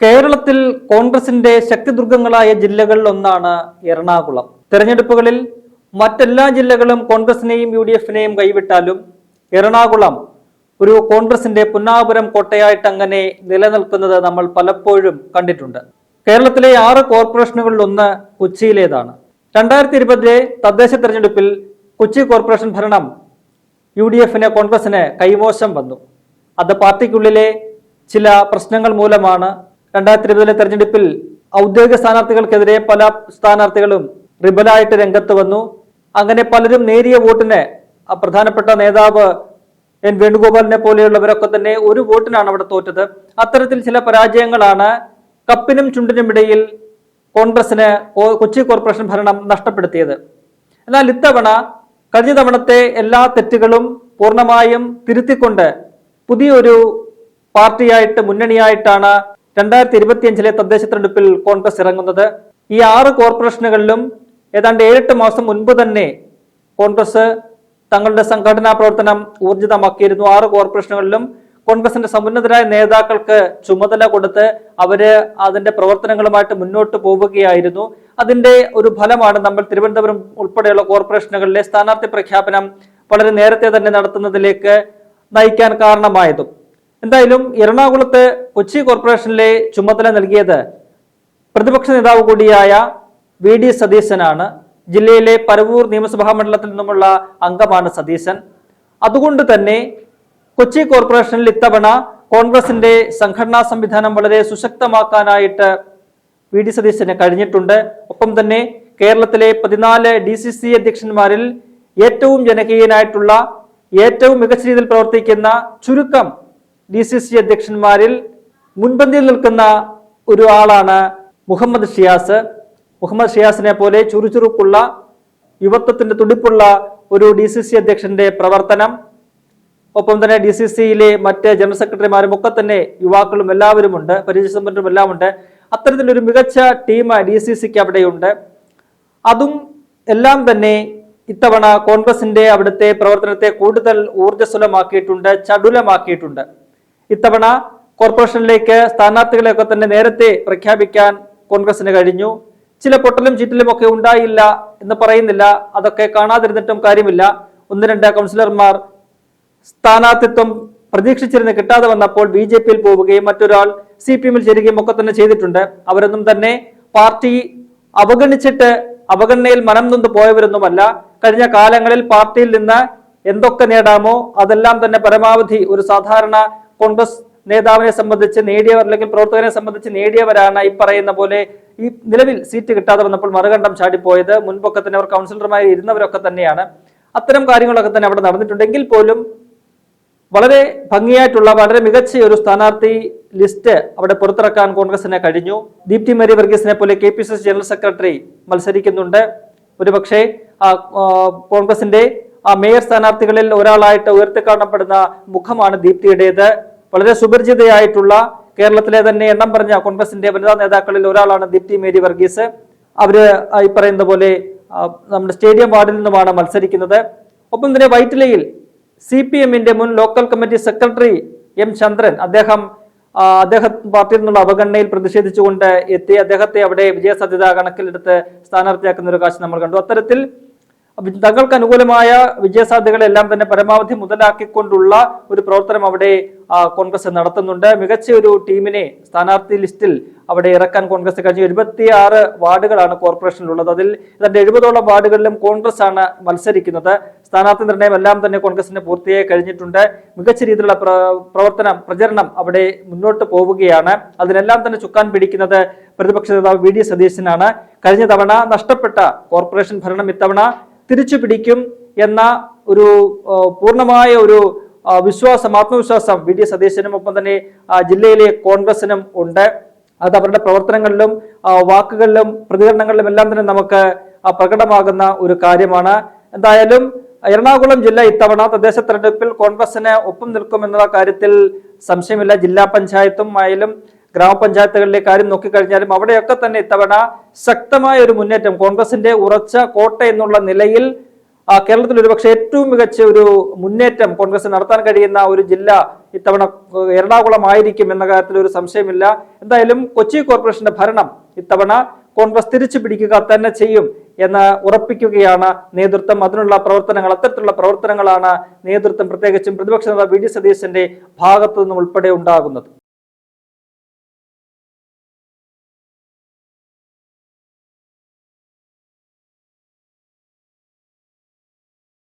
കേരളത്തിൽ കോൺഗ്രസിന്റെ ശക്തിദുർഗങ്ങളായ ജില്ലകളിൽ ഒന്നാണ് എറണാകുളം. തെരഞ്ഞെടുപ്പുകളിൽ മറ്റെല്ലാ ജില്ലകളും കോൺഗ്രസിനെയും യു ഡി എഫിനെയും കൈവിട്ടാലും എറണാകുളം ഒരു കോൺഗ്രസിന്റെ പുന്നാപുരം കോട്ടയായിട്ട് അങ്ങനെ നിലനിൽക്കുന്നത് നമ്മൾ പലപ്പോഴും കണ്ടിട്ടുണ്ട്. കേരളത്തിലെ ആറ് കോർപ്പറേഷനുകളിൽ ഒന്ന് കൊച്ചിയിലേതാണ്. രണ്ടായിരത്തി ഇരുപതിലെ തദ്ദേശ തെരഞ്ഞെടുപ്പിൽ കൊച്ചി കോർപ്പറേഷൻ ഭരണം യു ഡി എഫിന് കോൺഗ്രസിന് കൈമോശം വന്നു. അത് പാർട്ടിക്കുള്ളിലെ ചില പ്രശ്നങ്ങൾ മൂലമാണ് രണ്ടായിരത്തി ഇരുപതിലെ തെരഞ്ഞെടുപ്പിൽ ഔദ്യോഗിക സ്ഥാനാർത്ഥികൾക്കെതിരെ പല സ്ഥാനാർത്ഥികളും റിബലായിട്ട് രംഗത്ത് വന്നു. അങ്ങനെ പലരും നേരിയ വോട്ടിന് പ്രധാനപ്പെട്ട നേതാവ് എൻ വേണുഗോപാലിനെ പോലെയുള്ളവരൊക്കെ തന്നെ ഒരു വോട്ടിനാണ് അവിടെ തോറ്റത്. അത്തരത്തിൽ ചില പരാജയങ്ങളാണ് കപ്പിനും ചുണ്ടിനും ഇടയിൽ കോൺഗ്രസിന് കൊച്ചി കോർപ്പറേഷൻ ഭരണം നഷ്ടപ്പെടുത്തിയത്. എന്നാൽ ഇത്തവണ കഴിഞ്ഞ തവണത്തെ എല്ലാ തെറ്റുകളും പൂർണമായും തിരുത്തിക്കൊണ്ട് പുതിയൊരു പാർട്ടിയായിട്ട് മുന്നണിയായിട്ടാണ് രണ്ടായിരത്തി ഇരുപത്തിയഞ്ചിലെ തദ്ദേശ തെരഞ്ഞെടുപ്പിൽ കോൺഗ്രസ് ഇറങ്ങുന്നത്. ഈ ആറ് കോർപ്പറേഷനുകളിലും ഏതാണ്ട് ഏഴെട്ട് മാസം മുൻപ് തന്നെ കോൺഗ്രസ് തങ്ങളുടെ സംഘടനാ പ്രവർത്തനം ഊർജിതമാക്കിയിരുന്നു. ആറ് കോർപ്പറേഷനുകളിലും കോൺഗ്രസിന്റെ സമുന്നതരായ നേതാക്കൾക്ക് ചുമതല കൊടുത്ത് അവർ അതിന്റെ പ്രവർത്തനങ്ങളുമായിട്ട് മുന്നോട്ട് പോവുകയായിരുന്നു. അതിന്റെ ഒരു ഫലമാണ് നമ്മൾ തിരുവനന്തപുരം ഉൾപ്പെടെയുള്ള കോർപ്പറേഷനുകളിലെ സ്ഥാനാർത്ഥി പ്രഖ്യാപനം വളരെ നേരത്തെ തന്നെ നടത്തുന്നതിലേക്ക് നയിക്കാൻ കാരണമായതും. എന്തായാലും എറണാകുളത്ത് കൊച്ചി കോർപ്പറേഷനിലെ ചുമതല നൽകിയത് പ്രതിപക്ഷ നേതാവ് കൂടിയായ വി ഡി സതീശനാണ്. ജില്ലയിലെ പരവൂർ നിയമസഭാ മണ്ഡലത്തിൽ നിന്നുമുള്ള അംഗമാണ് സതീശൻ. അതുകൊണ്ട് തന്നെ കൊച്ചി കോർപ്പറേഷനിൽ ഇത്തവണ കോൺഗ്രസിന്റെ സംഘടനാ സംവിധാനം വളരെ സുശക്തമാക്കാനായിട്ട് വി ഡി സതീശന് കഴിഞ്ഞിട്ടുണ്ട്. ഒപ്പം തന്നെ കേരളത്തിലെ പതിനാല് ഡി സി സി അധ്യക്ഷന്മാരിൽ ഏറ്റവും ജനകീയനായിട്ടുള്ള ഏറ്റവും മികച്ച രീതിയിൽ പ്രവർത്തിക്കുന്ന ചുരുക്കം ഡി സി സി അധ്യക്ഷന്മാരിൽ മുൻപന്തിയിൽ നിൽക്കുന്ന ഒരു ആളാണ് മുഹമ്മദ് ഷിയാസ്. മുഹമ്മദ് ഷിയാസിനെ പോലെ ചുറുചുറുക്കുള്ള യുവത്വത്തിന്റെ തുടിപ്പുള്ള ഒരു ഡി സി സി അധ്യക്ഷന്റെ പ്രവർത്തനം. ഒപ്പം തന്നെ ഡി സി സിയിലെ മറ്റ് ജനറൽ സെക്രട്ടറിമാരും ഒക്കെ തന്നെ യുവാക്കളും എല്ലാവരും ഉണ്ട് പരിചയസമ്പന്നരും എല്ലാം ഉണ്ട്. അത്തരത്തിലൊരു മികച്ച ടീം ഡി സി സിക്ക് അവിടെയുണ്ട്. അതും എല്ലാം തന്നെ ഇത്തവണ കോൺഗ്രസിന്റെ അവിടുത്തെ പ്രവർത്തനത്തെ കൂടുതൽ ഊർജസ്വലമാക്കിയിട്ടുണ്ട് ചടുലമാക്കിയിട്ടുണ്ട്. ഇത്തവണ കോർപ്പറേഷനിലേക്ക് സ്ഥാനാർത്ഥികളെയൊക്കെ തന്നെ നേരത്തെ പ്രഖ്യാപിക്കാൻ കോൺഗ്രസിന് കഴിഞ്ഞു. ചില പൊട്ടലും ചീറ്റലും ഒക്കെ ഉണ്ടായില്ല എന്ന് പറയുന്നില്ല. അതൊക്കെ കാണാതിരുന്നിട്ടും കാര്യമില്ല. ഒന്ന് രണ്ട് കൗൺസിലർമാർ സ്ഥാനാർത്ഥിത്വം പ്രതീക്ഷിച്ചിരുന്ന് കിട്ടാതെ വന്നപ്പോൾ ബി ജെ പിയിൽ പോവുകയും മറ്റൊരാൾ സി പി എമ്മിൽ ചേരുകയും ഒക്കെ തന്നെ ചെയ്തിട്ടുണ്ട്. അവരൊന്നും തന്നെ പാർട്ടി അവഗണിച്ചിട്ട് അവഗണനയിൽ മനം നൊന്ന് പോയവരൊന്നുമല്ല. കഴിഞ്ഞ കാലങ്ങളിൽ പാർട്ടിയിൽ നിന്ന് എന്തൊക്കെ നേടാമോ അതെല്ലാം തന്നെ പരമാവധി ഒരു സാധാരണ കോൺഗ്രസ് നേതാവിനെ സംബന്ധിച്ച് നേടിയവർ അല്ലെങ്കിൽ പ്രവർത്തകനെ സംബന്ധിച്ച് നേടിയവരാണ് ഈ പറയുന്ന പോലെ ഈ നിലവിൽ സീറ്റ് കിട്ടാതെ വന്നപ്പോൾ മറുകണ്ഠം ചാടിപ്പോയത്. മുൻപൊക്കെ തന്നെ അവർ കൗൺസിലർമാർ ഇരുന്നവരൊക്കെ തന്നെയാണ്. അത്തരം കാര്യങ്ങളൊക്കെ തന്നെ അവിടെ നടന്നിട്ടുണ്ടെങ്കിൽ പോലും വളരെ ഭംഗിയായിട്ടുള്ള വളരെ മികച്ച ഒരു സ്ഥാനാർത്ഥി ലിസ്റ്റ് അവിടെ പുറത്തിറക്കാൻ കോൺഗ്രസിന് കഴിഞ്ഞു. ദീപ്തി മേരി വർഗീസിനെ പോലെ K P C C general secretary മത്സരിക്കുന്നുണ്ട്. ഒരുപക്ഷെ കോൺഗ്രസിന്റെ ആ മേയർ സ്ഥാനാർത്ഥികളിൽ ഒരാളായിട്ട് ഉയർത്തിക്കാണപ്പെടുന്ന മുഖമാണ് ദീപ്തിയുടേത്. വളരെ സുപരിചിതയായിട്ടുള്ള കേരളത്തിലെ തന്നെ എണ്ണം പറഞ്ഞ കോൺഗ്രസിന്റെ വനിതാ നേതാക്കളിൽ ഒരാളാണ് ദീപ്തി മേരി വർഗീസ്. അവർ ഈ പറയുന്ന പോലെ നമ്മുടെ സ്റ്റേഡിയം വാർഡിൽ നിന്നുമാണ് മത്സരിക്കുന്നത്. ഒപ്പം തന്നെ വൈറ്റിലയിൽ സി പി എമ്മിന്റെ മുൻ local committee secretary M Chandran അദ്ദേഹം അദ്ദേഹം പാർട്ടിയിൽ നിന്നുള്ള അവഗണനയിൽ പ്രതിഷേധിച്ചുകൊണ്ട് എത്തി. അദ്ദേഹത്തെ അവിടെ വിജയസാധ്യത കണക്കിലെടുത്ത് സ്ഥാനാർത്ഥിയാക്കുന്ന ഒരു കാഴ്ച നമ്മൾ കണ്ടു. അത്തരത്തിൽ തങ്ങൾക്ക് അനുകൂലമായ വിജയസാധ്യതകളെല്ലാം തന്നെ പരമാവധി മുതലാക്കിക്കൊണ്ടുള്ള ഒരു പ്രവർത്തനം അവിടെ കോൺഗ്രസ് നടത്തുന്നുണ്ട്. മികച്ച ഒരു ടീമിനെ സ്ഥാനാർത്ഥി ലിസ്റ്റിൽ അവിടെ ഇറക്കാൻ കോൺഗ്രസ് കഴിഞ്ഞു എഴുപത്തി ആറ് വാർഡുകളാണ് കോർപ്പറേഷനിലുള്ളത്. അതിൽ ഏതാണ്ട് എഴുപതോളം വാർഡുകളിലും കോൺഗ്രസ് ആണ് മത്സരിക്കുന്നത്. സ്ഥാനാർത്ഥി നിർണയം എല്ലാം തന്നെ കോൺഗ്രസിന് പൂർത്തിയായി കഴിഞ്ഞിട്ടുണ്ട്. മികച്ച രീതിയിലുള്ള പ്രവർത്തനം പ്രചരണം അവിടെ മുന്നോട്ട് പോവുകയാണ്. അതിനെല്ലാം തന്നെ ചുക്കാൻ പിടിക്കുന്നത് പ്രതിപക്ഷ നേതാവ് വി ഡി സതീശനാണ്. കഴിഞ്ഞ തവണ നഷ്ടപ്പെട്ട കോർപ്പറേഷൻ ഭരണം ഇത്തവണ തിരിച്ചു പിടിക്കും എന്ന ഒരു പൂർണമായ ഒരു വിശ്വാസം ആത്മവിശ്വാസം വി ഡി സതീശനും ഒപ്പം തന്നെ ജില്ലയിലെ കോൺഗ്രസിനും ഉണ്ട്. അത് അവരുടെ പ്രവർത്തനങ്ങളിലും വാക്കുകളിലും പ്രതികരണങ്ങളിലും എല്ലാം തന്നെ നമുക്ക് പ്രകടമാകുന്ന ഒരു കാര്യമാണ്. എന്തായാലും എറണാകുളം ജില്ല ഇത്തവണ തദ്ദേശ തെരഞ്ഞെടുപ്പിൽ കോൺഗ്രസിന് ഒപ്പം നിൽക്കുമെന്ന കാര്യത്തിൽ സംശയമില്ല. ജില്ലാ പഞ്ചായത്തും ആയാലും ഗ്രാമപഞ്ചായത്തുകളിലെ കാര്യം നോക്കിക്കഴിഞ്ഞാലും അവിടെയൊക്കെ തന്നെ ഇത്തവണ ശക്തമായ ഒരു മുന്നേറ്റം. കോൺഗ്രസിന്റെ ഉറച്ച കോട്ട എന്നുള്ള നിലയിൽ കേരളത്തിൽ ഒരുപക്ഷെ ഏറ്റവും മികച്ച ഒരു മുന്നേറ്റം കോൺഗ്രസ് നടത്താൻ കഴിയുന്ന ഒരു ജില്ല ഇത്തവണ എറണാകുളം ആയിരിക്കും എന്ന കാര്യത്തിൽ ഒരു സംശയമില്ല. എന്തായാലും കൊച്ചി കോർപ്പറേഷന്റെ ഭരണം ഇത്തവണ കോൺഗ്രസ് തിരിച്ചു പിടിക്കുക തന്നെ ചെയ്യും എന്ന് ഉറപ്പിക്കുകയാണ് നേതൃത്വം. അതിനുള്ള പ്രവർത്തനങ്ങൾ അത്തരത്തിലുള്ള പ്രവർത്തനങ്ങളാണ് നേതൃത്വം പ്രത്യേകിച്ചും പ്രതിപക്ഷ നേതാവ് വി. ഡി. സതീശന്റെ ഭാഗത്തു നിന്നും ഉൾപ്പെടെ ഉണ്ടാകുന്നത്.